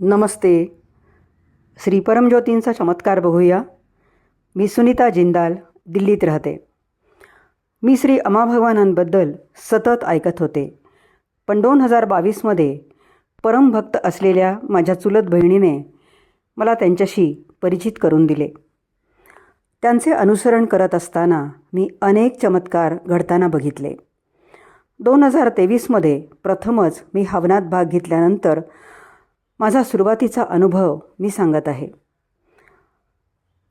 नमस्ते. श्री परमज्योतींचा चमत्कार बघूया. मी सुनीता जिंदाल दिल्लीत राहते. मी श्री अमा भगवानांबद्दल सतत ऐकत होते. पण दोन हजार बावीसमध्ये परमभक्त असलेल्या माझ्या चुलत बहिणीने मला त्यांच्याशी परिचित करून दिले. त्यांचे अनुसरण करत असताना मी अनेक चमत्कार घडताना बघितले. दोन हजार तेवीसमध्ये प्रथमच मी हवनात भाग घेतल्यानंतर माझा सुरुवातीचा अनुभव मी सांगत आहे.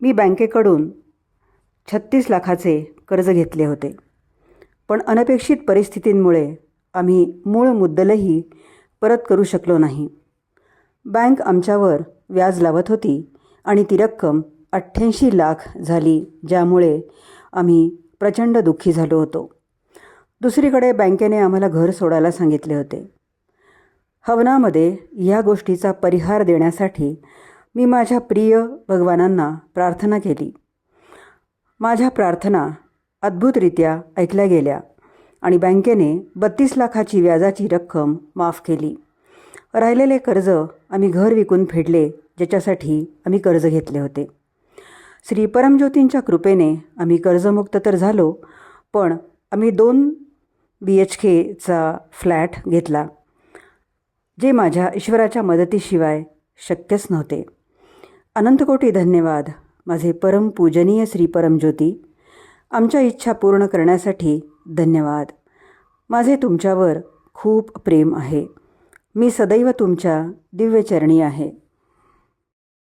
मी बँकेकडून छत्तीस लाखाचे कर्ज घेतले होते. पण अनपेक्षित परिस्थितींमुळे आम्ही मूळ मुद्दलही परत करू शकलो नाही. बँक आमच्यावर व्याज लावत होती आणि ती रक्कम अठ्ठ्याऐंशी लाख झाली ज्यामुळे आम्ही प्रचंड दुःखी झालो होतो. दुसरीकडे बँकेने आम्हाला घर सोडायला सांगितले होते. हवनामध्ये या गोष्टीचा परिहार देण्यासाठी मी माझ्या प्रिय भगवानांना प्रार्थना केली. माझ्या प्रार्थना अद्भुतरित्या ऐकल्या गेल्या आणि बँकेने बत्तीस लाखाची व्याजाची रक्कम माफ केली. राहिलेले कर्ज आम्ही घर विकून फेडले ज्याच्यासाठी आम्ही कर्ज घेतले होते. श्री परमज्योतींच्या कृपेने आम्ही कर्जमुक्त तर झालो पण आम्ही दोन बी एच केचा फ्लॅट घेतला. जे माझ्या ईश्वराच्या मदतीशिवाय शक्यच नव्हते. अनंतकोटी धन्यवाद. माझे परम पूजनीय श्री परमज्योती आमच्या इच्छा पूर्ण करण्यासाठी धन्यवाद. माझे तुमच्यावर खूप प्रेम आहे. मी सदैव तुमच्या दिव्यचरणी आहे.